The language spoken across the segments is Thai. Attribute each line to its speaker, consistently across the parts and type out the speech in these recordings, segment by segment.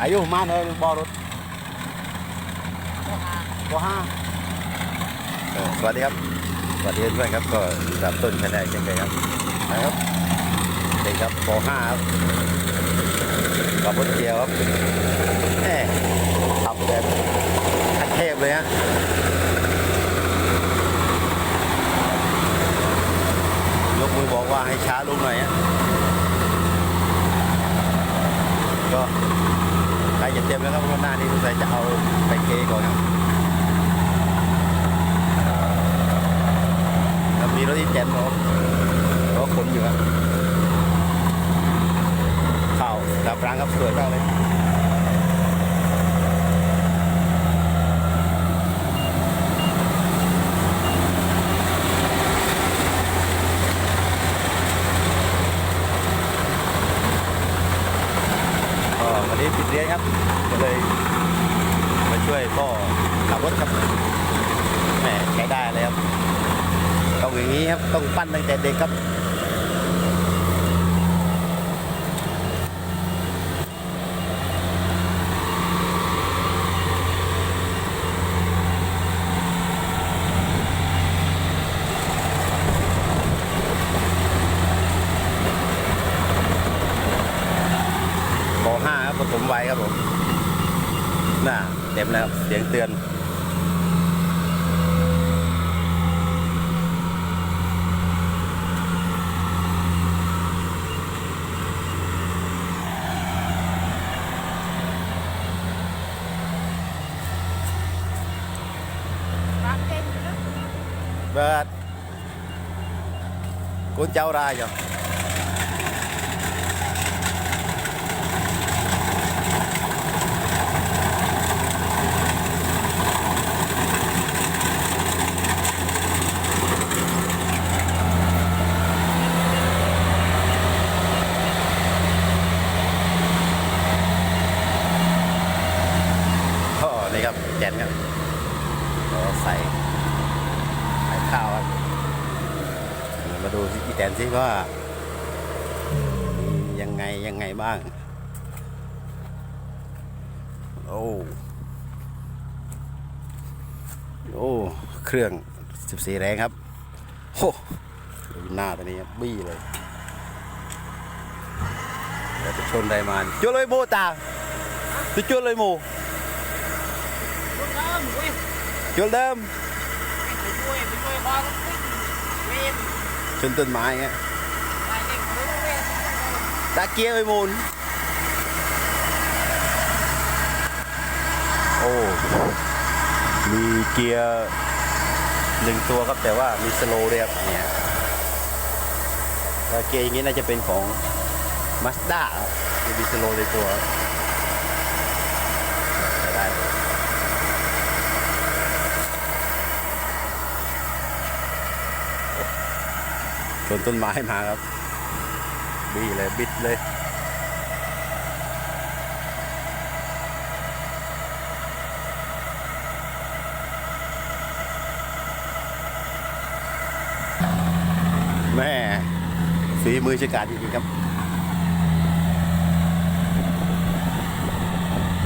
Speaker 1: อายุประมาณเท่าไหร่บอรถบอห้าเออสวัสดีครับ สวัสดีเพื่อนๆครับ ก็อยู่กับต้นชาแนลเช่นเคยครับนะครับเด็กครับบอห้าครับกับรถเกียวครับแหมขับแบบขั้นเทพเลยฮะยกมือบอกว่าให้ช้าลงหน่อยฮะก็ ใกล้จะเต็มแล้วครับหน้านี้สงสัยจะเอาไปเกก่อนครับครับมีรถที่เต็มรถรถขนอยู่ครับข่าวดับรังครับสวยมากเลย ติดเรียนครับ ก็เลยมาช่วยพ่อขับรถครับแหมใช้ได้เลยครับต้องอย่างนี้ครับต้องปั้นตั้งแต่เด็กครับ ป .5 ครับปฐมวัยครับผมน่าเต็มแล้วครับเสียงเตือน
Speaker 2: Bác tên nữa
Speaker 1: เบิดคุณเจ้ารายเหรอก็นี่ครับแจนครับก็ใส่ ขายข้าวครับเดี๋ยวมาดูที่ แตนซิว่ามียังไงยังไงบ้าง โอ้โอ้เครื่อง 14 แรงครับโอ้ดูหน้าตัวนี้ครับบี้เลยเดี๋ยวจะชนไดมานจุดเลยโมตาจะจุดเลยโม
Speaker 2: Lúc đó mũi
Speaker 1: จุดเดิม
Speaker 2: Phải nuôi, phải nuôi ba con tích Lên
Speaker 1: ชนต้นไม้เงี้ยตาเกียร์ไปมูลโอ้มีเกียร์หนึ่งตัวครับแต่ว่ามีสโลว์ด้วยบเนี่ยต่เกียร์อย่างนี้น่าจะเป็นของมาสด้าที่มีสโลในตัวครับใช้ได้เลย ชนต้นไม้มาครับ บี้เลย บิดเลยแม่ฝีมือชะกาจจริงๆครับ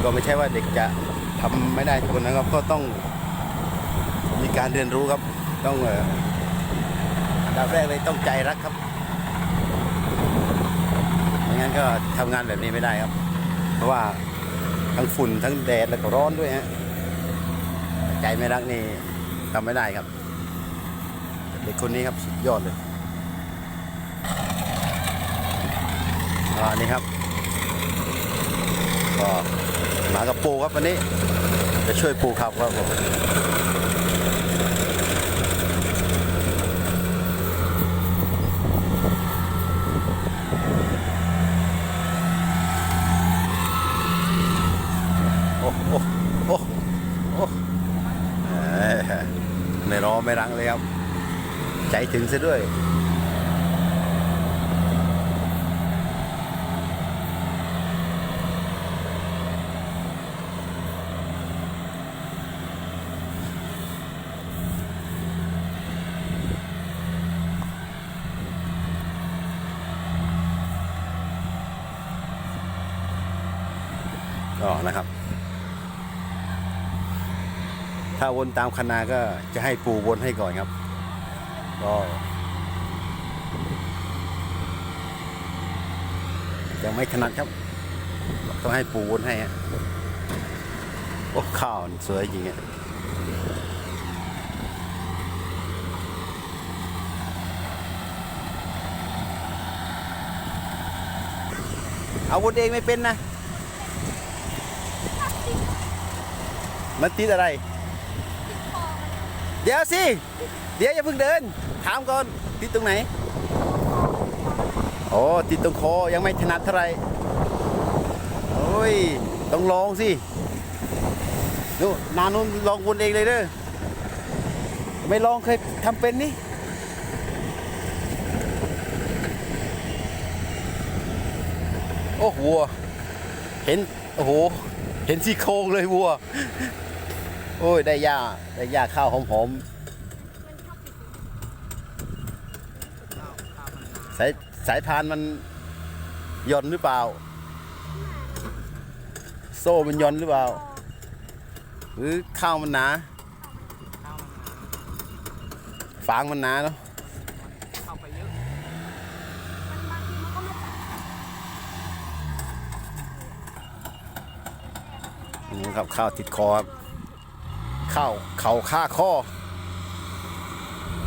Speaker 1: ก็ไม่ใช่ว่าเด็กจะทำไม่ได้ทุกคนนะครับ ก็ต้องมีการเรียนรู้ครับ ต้องเออ ดับแรกเลยต้องใจรักครับไม่งั้นก็ทำงานแบบนี้ไม่ได้ครับ เพราะว่าทั้งฝุ่นทั้งแดดแล้วก็ร้อนด้วยฮะใจไม่รักนี่ทำไม่ได้ครับเด็กคนนี้ครับสุดยอดเลยอ่านี่ครับก็มากับปูครับวันนี้จะช่วยปูขับครับผมโอ้โอ้โอ้โอ้เอ้ย ไม่รังเลยครับ ใจถึงซะด้วยก็นะครับ ถ้าวนตามคณาก็จะให้ปูวนให้ก่อนครับก็ยังไม่ถนัดครับ ต้องให้ปูวนให้ฮะโอ้ข้าวสวยจริงอะเอาวนเองไม่เป็นนะมันติดอะไร เดี๋ยวสิ เดี๋ยวอย่าเพิ่งเดิน ถามก่อน ติดตรงไหน โอ้ติดตรงคอ ยังไม่ถนัดเท่าไหร่โอ้ย ต้องลองสินู่นนานุนลองวนเองเลยเด้อ ไม่ลองเคยทำเป็นนี่โอ้วัว เห็น โอ้โห เห็นซี่โครงเลยวัว โอ้ย ได้หญ้าได้หญ้าข้าวหอมๆสายสายพานมันหย่อนหรือเปล่า โซ่มันหย่อนหรือเปล่า หรือข้าวมันหนา
Speaker 2: เข้ามา
Speaker 1: ฟางมันหนาเนาะ
Speaker 2: เข้าไปเยอะ
Speaker 1: นี่ครับข้าวติดคอครับ ข้าเข่าค่าข้อ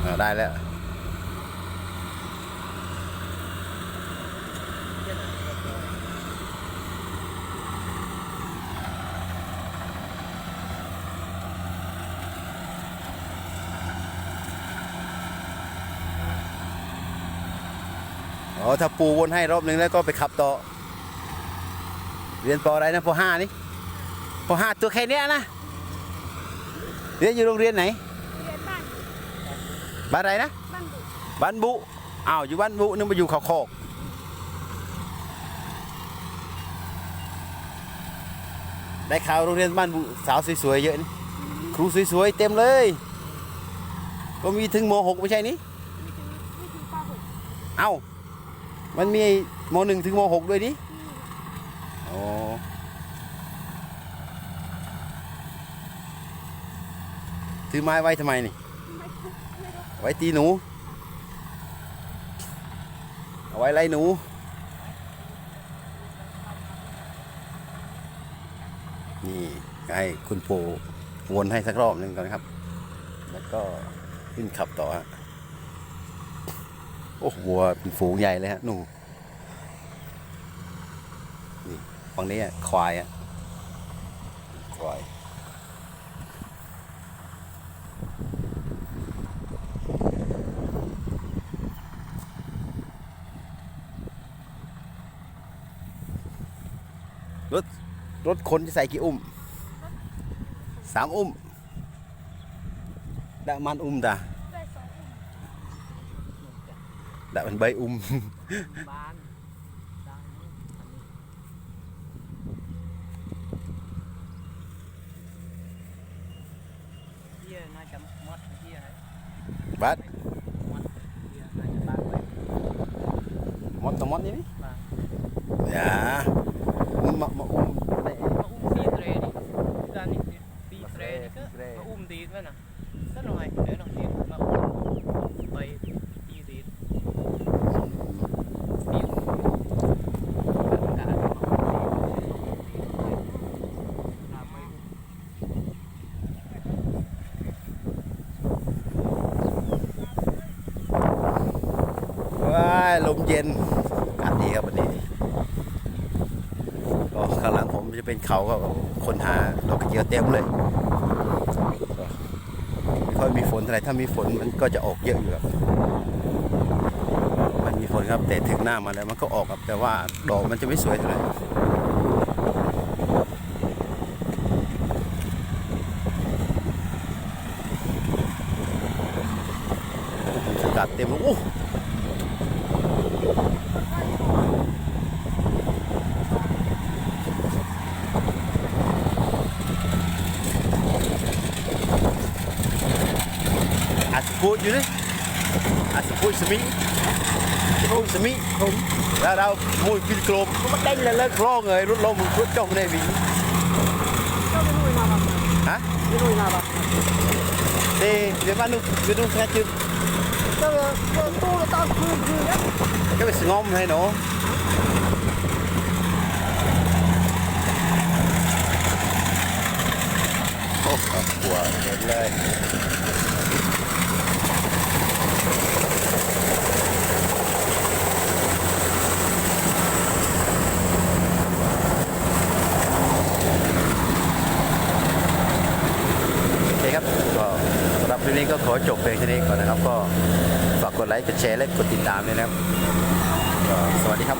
Speaker 1: อได้แล้วอ๋อถ้าปูวนให้รอบหนึ่งแล้วก็ไปขับต่อ เรียนปออะไรนะปอห้านี่ปอห้าตัวแค่นี้นะ เรียนอยู่โรงเรียนไหน
Speaker 3: เรียนบ้าน
Speaker 1: บ้านอะไรนะ
Speaker 3: บ้านบุ
Speaker 1: บ้านบุอ้าวอยู่บ้านบุนึกมาอยู่เขาโคกได้ข่าวโรงเรียนบ้านบุสาวสวยๆเยอะนี่ครูสวยๆเต็มเลย ก็มีถึงม .6 ไม่ใช่นี่
Speaker 3: วิธีป .6
Speaker 1: เอ้ามันมีม .1 ถึงม .6 ด้วยดิอ๋อ ถือไม้ไว้ทำไมนี่
Speaker 3: ไว้
Speaker 1: ตีหนู เอาไว้ไล่หนู นี่ให้คุณปู่วนให้สักรอบหนึ่งก่อนครับ แล้วก็ขึ้นขับต่อฮะโอ้โหวัวเป็นฝูงใหญ่เลยฮะหนูนี่ฝั่งนี้อะควายอะควาย รถ รถคนจะใส่กี่อุ้มสามอุ้มดะมันอุ้มดา
Speaker 3: ได้สองอุ้ม
Speaker 1: ดะมันใบอุ้ม
Speaker 2: บ้านได้มั้งอันนี้เฮียน่าจะมดเฮียนะ
Speaker 1: บัด
Speaker 2: มดเฮียน่าจะบ้านไว้
Speaker 1: มดตวมดนี่นี่
Speaker 2: บ้าน
Speaker 1: อย่ามึงมามาอุ้มได้
Speaker 2: มาอุ้มปีเตรนี่ด้านนี้ปีเตรนี่ ดีดไว้นะสักหน่อยเดี๋ยวน้องดีดมาอุ้มไปปีดดีดการมาอุ้มดีดตามไปอุ้ม
Speaker 1: ว้ายลมเย็นอากาศดีครับวันนี้ก็ข้างหลังผมจะเป็นเขาก็คนหาดอกกระเจียวเต็มเลย ค่อยมีฝนเท่าไหร่ถ้ามีฝนมันก็จะออกเยอะอยู่ครับมันมีฝนครับแต่ถึงหน้ามาแล้วมันก็ออกครับแต่ว่าดอกมันจะไม่สวยเท่าไหร่กัดเต็มแลยโอ้อาจจะพูดอยู่นี่อาจจะพูด สมิพูดสมิผมแล้วเรามวยกินโกลมก็มาเต้นเลยเลิกร้องเลยรถลงรถจ้องในวิ่ง
Speaker 3: ก็ไม่รู้นาบัก
Speaker 1: ฮะ
Speaker 3: ไม่รู้นาบัก
Speaker 1: di di mana gedung sengaja
Speaker 3: ก็ก็ตู้ตอนคืนคืนเนี่ย
Speaker 1: cái bị ngom hay nó Ồ, của đến đây โอเคครับก็สำหรับคลิปนี้ก็ ขอจบเพลงที่นี้ก่อนนะครับ ก็ฝากกดไลค์กดแชร์และกดติดตามด้วยนะครับสวัสดีครับ